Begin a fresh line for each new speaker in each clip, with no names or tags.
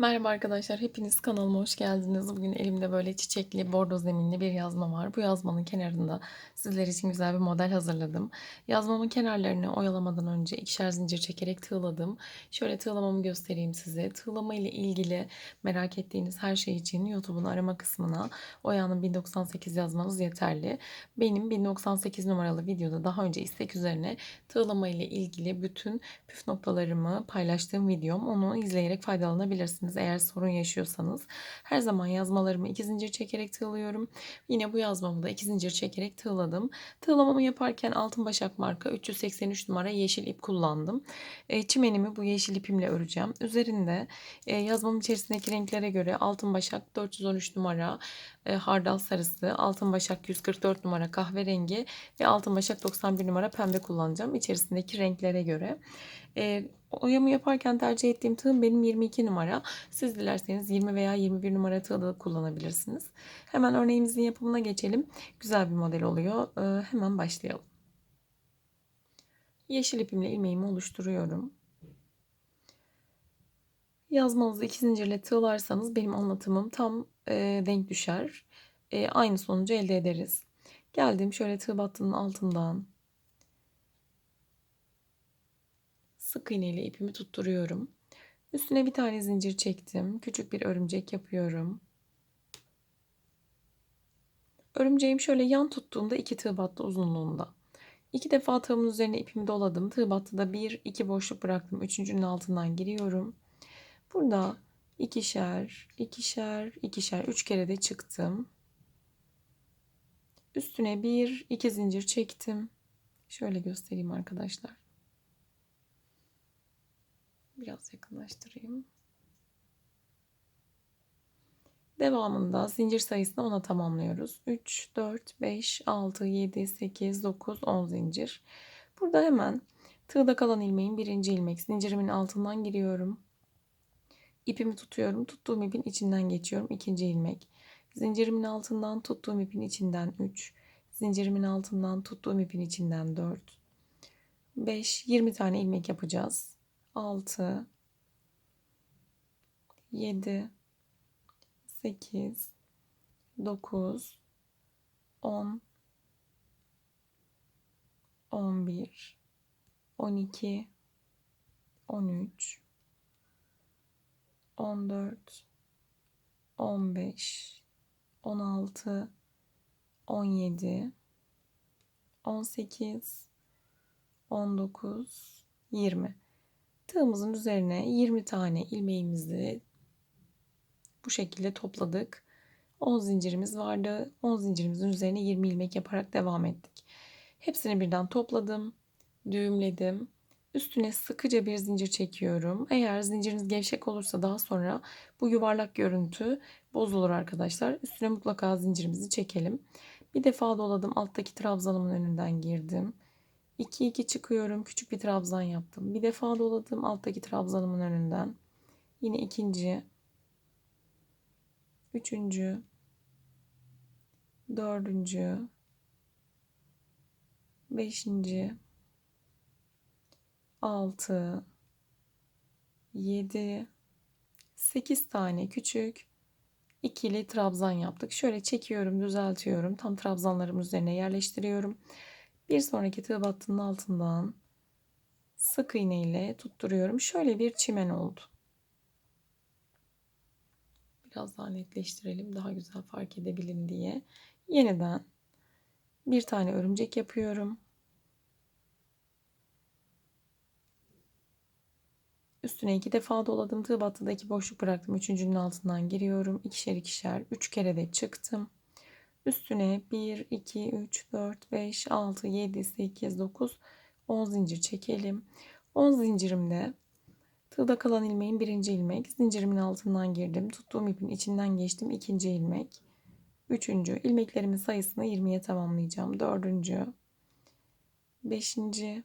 Merhaba arkadaşlar, hepiniz kanalıma hoş geldiniz. Bugün elimde böyle çiçekli, bordo zeminli bir yazma var. Bu yazmanın kenarında sizler için güzel bir model hazırladım. Yazmamın kenarlarını oyalamadan önce ikişer zincir çekerek tığladım. Şöyle tığlamamı göstereyim size. Tığlama ile ilgili merak ettiğiniz her şey için YouTube'un arama kısmına Oya'nın 1098 yazmanız yeterli. Benim 1098 numaralı videoda daha önce istek üzerine tığlama ile ilgili bütün püf noktalarımı paylaştığım videom. Onu izleyerek faydalanabilirsiniz değilseniz eğer sorun yaşıyorsanız her zaman yazmalarımı iki zincir çekerek tığlıyorum. Yine bu yazmamı da iki zincir çekerek tığladım. Tığlamamı yaparken altın başak marka 383 numara yeşil ip kullandım. E, çimenimi bu yeşil ipimle öreceğim. Üzerinde e, yazmamın içerisindeki renklere göre altın başak 413 numara e, hardal sarısı, altın başak 144 numara kahverengi ve altın başak 91 numara pembe kullanacağım. içerisindeki renklere göre. E, oyamı yaparken tercih ettiğim tığım benim 22 numara. Siz dilerseniz 20 veya 21 numara tığı da kullanabilirsiniz. Hemen örneğimizin yapımına geçelim. Güzel bir model oluyor. E, hemen başlayalım. Yeşil ipimle ilmeğimi oluşturuyorum. Yazmanızı iki zincirle tığlarsanız benim anlatımım tam e, denk düşer. E, aynı sonucu elde ederiz. Geldim şöyle tığ battığının altından sık iğne ile ipimi tutturuyorum. Üstüne bir tane zincir çektim. Küçük bir örümcek yapıyorum. Örümceğim şöyle yan tuttuğumda iki tığ battı uzunluğunda. İki defa tığımın üzerine ipimi doladım. Tığ battı bir, iki boşluk bıraktım. Üçüncünün altından giriyorum. Burada İkişer, ikişer, ikişer üç kere de çıktım. Üstüne bir, iki zincir çektim. Şöyle göstereyim arkadaşlar. Biraz yakınlaştırayım. Devamında zincir sayısını ona tamamlıyoruz. 3, 4, 5, 6, 7, 8, 9, 10 zincir. Burada hemen tığda kalan ilmeğin birinci ilmek zincirimin altından giriyorum. İpimi tutuyorum. Tuttuğum ipin içinden geçiyorum. ikinci ilmek. Zincirimin altından tuttuğum ipin içinden 3. Zincirimin altından tuttuğum ipin içinden 4. 5, 20 tane ilmek yapacağız. 6, 7, 8, 9, 10, 11, 12, 13, 14, 15, 16, 17, 18, 19, 20. Tığımızın üzerine 20 tane ilmeğimizi bu şekilde topladık. 10 zincirimiz vardı. 10 zincirimizin üzerine 20 ilmek yaparak devam ettik. Hepsini birden topladım, düğümledim. Üstüne sıkıca bir zincir çekiyorum. Eğer zinciriniz gevşek olursa daha sonra bu yuvarlak görüntü bozulur arkadaşlar. Üstüne mutlaka zincirimizi çekelim. Bir defa doladım. Alttaki trabzanımın önünden girdim. 2 2 çıkıyorum. Küçük bir trabzan yaptım. Bir defa doladım. Alttaki trabzanımın önünden. Yine ikinci. Üçüncü. Dördüncü. Beşinci. 6 7 8 tane küçük ikili trabzan yaptık. Şöyle çekiyorum, düzeltiyorum. Tam trabzanlarım üzerine yerleştiriyorum. Bir sonraki tığ battının altından sık iğne ile tutturuyorum. Şöyle bir çimen oldu. Biraz daha netleştirelim. Daha güzel fark edebilin diye. Yeniden bir tane örümcek yapıyorum. Üstüne iki defa doladım. Tığ battığındaki boşluk bıraktım. Üçüncünün altından giriyorum. İkişer ikişer. Üç kere de çıktım. Üstüne 1, 2, 3, 4, 5, 6, 7, 8, 9, 10 zincir çekelim. 10 zincirimde tığda kalan ilmeğin birinci ilmek. Zincirimin altından girdim. Tuttuğum ipin içinden geçtim. ikinci ilmek. Üçüncü. ilmeklerimin sayısını 20'ye tamamlayacağım. Dördüncü. Beşinci.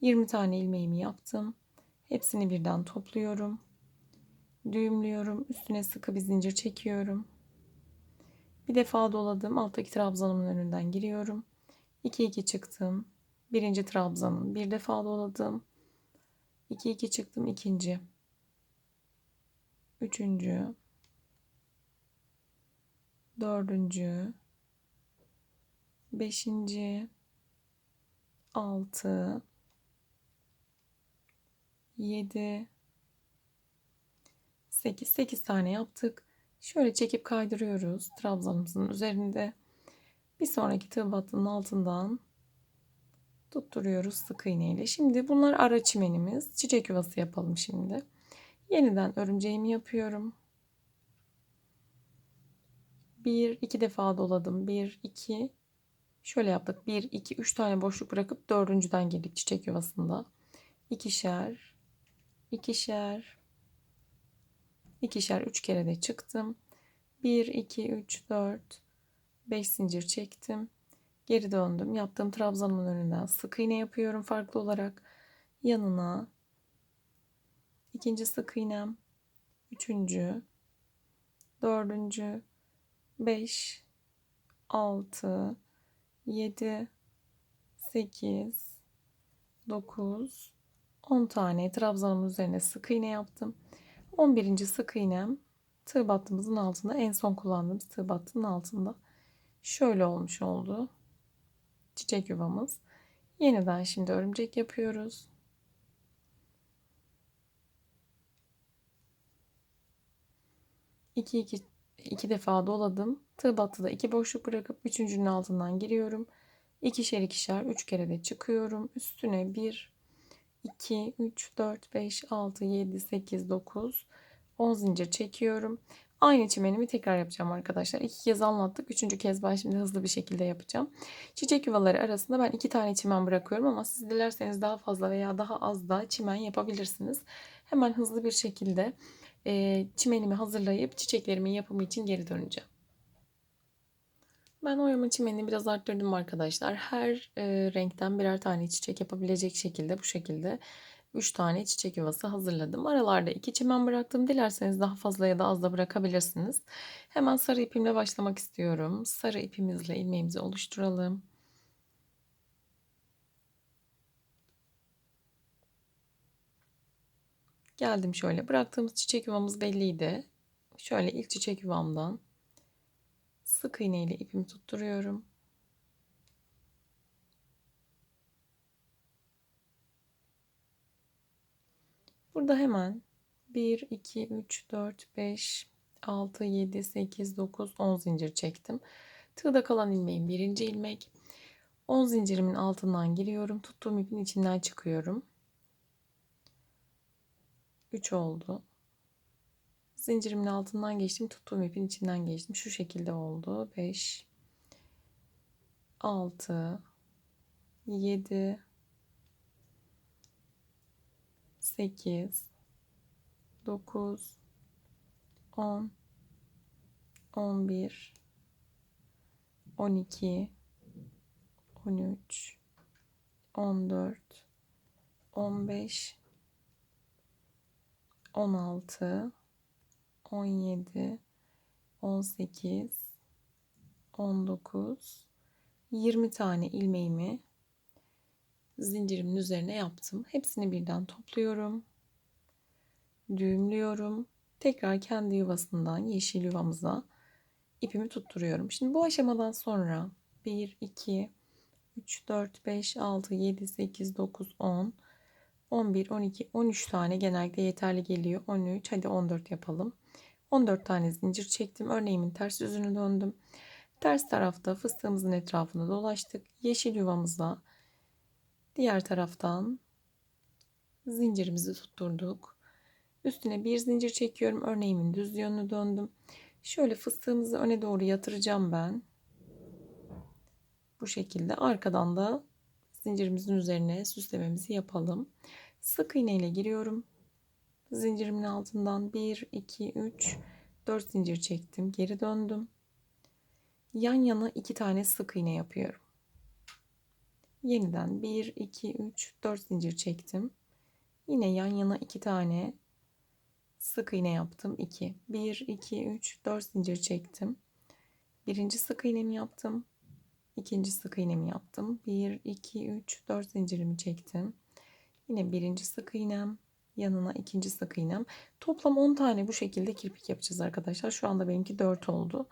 20 tane ilmeğimi yaptım. Hepsini birden topluyorum. Düğümlüyorum. Üstüne sıkı bir zincir çekiyorum. Bir defa doladım. Alttaki trabzanımın önünden giriyorum. 2 2 çıktım. Birinci trabzanım. Bir defa doladım. 2 2 çıktım ikinci. Üçüncü. Dördüncü. Beşinci. Altı. 7 8 8 tane yaptık. Şöyle çekip kaydırıyoruz trabzanımızın üzerinde. Bir sonraki tığ battının altından tutturuyoruz sık iğneyle. Şimdi bunlar ara çimenimiz. Çiçek yuvası yapalım şimdi. Yeniden örümceğimi yapıyorum. Bir iki defa doladım. Bir iki şöyle yaptık. Bir iki üç tane boşluk bırakıp dördüncüden girdik çiçek yuvasında. İkişer ikişer, ikişer üç kere de çıktım. 1, 2, 3, 4, 5 zincir çektim. Geri döndüm. Yaptığım trabzanın önünden sık iğne yapıyorum farklı olarak. Yanına ikinci sık iğnem, üçüncü, dördüncü, beş, altı, yedi, sekiz, dokuz, 10 tane trabzanımın üzerine sık iğne yaptım. 11. sık iğnem tığ battığımızın altında en son kullandığımız tığ battının altında şöyle olmuş oldu. Çiçek yuvamız. Yeniden şimdi örümcek yapıyoruz. İki, iki, iki defa doladım. Tığ battıda iki boşluk bırakıp üçüncünün altından giriyorum. İkişer ikişer üç kere de çıkıyorum. Üstüne bir 2, 3, 4, 5, 6, 7, 8, 9, 10 zincir çekiyorum. Aynı çimenimi tekrar yapacağım arkadaşlar. İki kez anlattık. Üçüncü kez ben şimdi hızlı bir şekilde yapacağım. Çiçek yuvaları arasında ben iki tane çimen bırakıyorum ama siz dilerseniz daha fazla veya daha az da çimen yapabilirsiniz. Hemen hızlı bir şekilde çimenimi hazırlayıp çiçeklerimin yapımı için geri döneceğim. Ben oyama çimeni biraz arttırdım arkadaşlar. Her e, renkten birer tane çiçek yapabilecek şekilde bu şekilde 3 tane çiçek yuvası hazırladım. Aralarda 2 çimen bıraktım. Dilerseniz daha fazla ya da az da bırakabilirsiniz. Hemen sarı ipimle başlamak istiyorum. Sarı ipimizle ilmeğimizi oluşturalım. Geldim şöyle. Bıraktığımız çiçek yuvamız belliydi. Şöyle ilk çiçek yuvamdan sık iğne ile ipimi tutturuyorum. Burada hemen 1, 2, 3, 4, 5, 6, 7, 8, 9, 10 zincir çektim. Tığda kalan ilmeğim birinci ilmek. 10 zincirimin altından giriyorum. Tuttuğum ipin içinden çıkıyorum. 3 oldu. Zincirimin altından geçtim. Tuttuğum ipin içinden geçtim. Şu şekilde oldu. 5 6 7 8 9 10 11 12 13 14 15 16 17, 18, 19, 20 tane ilmeğimi zincirimin üzerine yaptım. Hepsini birden topluyorum. Düğümlüyorum. Tekrar kendi yuvasından yeşil yuvamıza ipimi tutturuyorum. Şimdi bu aşamadan sonra 1, 2, 3, 4, 5, 6, 7, 8, 9, 10, 11, 12, 13 tane genellikle yeterli geliyor. 13, hadi 14 yapalım. 14 tane zincir çektim. Örneğimin ters yüzünü döndüm. Ters tarafta fıstığımızın etrafında dolaştık. Yeşil yuvamızla. diğer taraftan zincirimizi tutturduk. Üstüne bir zincir çekiyorum. Örneğimin düz yönünü döndüm. Şöyle fıstığımızı öne doğru yatıracağım ben. Bu şekilde arkadan da zincirimizin üzerine süslememizi yapalım. Sık iğne ile giriyorum. Zincirimin altından 1, 2, 3, 4 zincir çektim. Geri döndüm. Yan yana 2 tane sık iğne yapıyorum. Yeniden 1, 2, 3, 4 zincir çektim. Yine yan yana 2 tane sık iğne yaptım. 2, 1, 2, 3, 4 zincir çektim. Birinci sık iğnemi yaptım. İkinci sık iğnemi yaptım. 1, 2, 3, 4 zincirimi çektim. Yine birinci sık iğnem yanına ikinci sık iğnem. Toplam 10 tane bu şekilde kirpik yapacağız arkadaşlar. Şu anda benimki 4 oldu.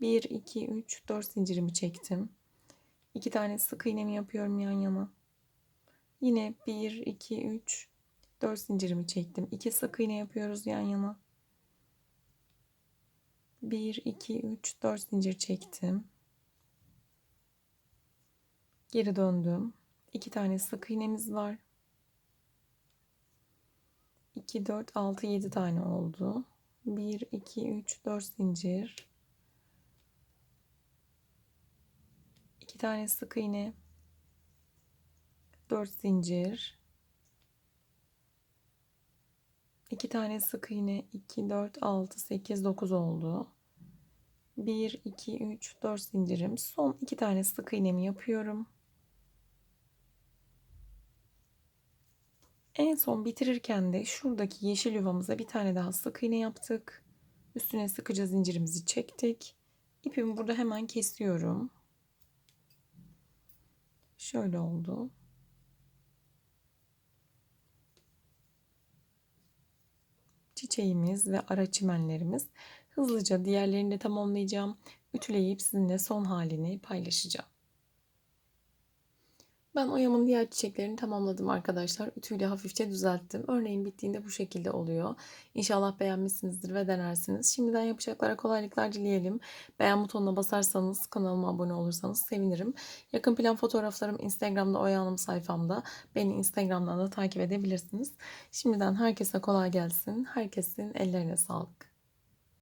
1, 2, 3, 4 zincirimi çektim. 2 tane sık iğnemi yapıyorum yan yana. Yine 1, 2, 3, 4 zincirimi çektim. 2 sık iğne yapıyoruz yan yana. 1, 2, 3, 4 zincir çektim. Geri döndüm. 2 tane sık iğnemiz var. 2, 4, 6, 7 tane oldu. 1, 2, 3, 4 zincir. 2 tane sık iğne. 4 zincir. 2 tane sık iğne. 2, 4, 6, 8, 9 oldu. 1, 2, 3, 4 zincirim. Son 2 tane sık iğnemi yapıyorum. En son bitirirken de şuradaki yeşil yuvamıza bir tane daha sık iğne yaptık. Üstüne sıkıca zincirimizi çektik. İpimi burada hemen kesiyorum. Şöyle oldu. Çiçeğimiz ve ara çimenlerimiz. Hızlıca diğerlerini de tamamlayacağım. Ütüleyip sizinle son halini paylaşacağım. Ben oyamın diğer çiçeklerini tamamladım arkadaşlar. Ütüyle hafifçe düzelttim. Örneğin bittiğinde bu şekilde oluyor. İnşallah beğenmişsinizdir ve denersiniz. Şimdiden yapacaklara kolaylıklar dileyelim. Beğen butonuna basarsanız, kanalıma abone olursanız sevinirim. Yakın plan fotoğraflarım Instagram'da Oya Hanım sayfamda. Beni Instagram'dan da takip edebilirsiniz. Şimdiden herkese kolay gelsin. Herkesin ellerine sağlık.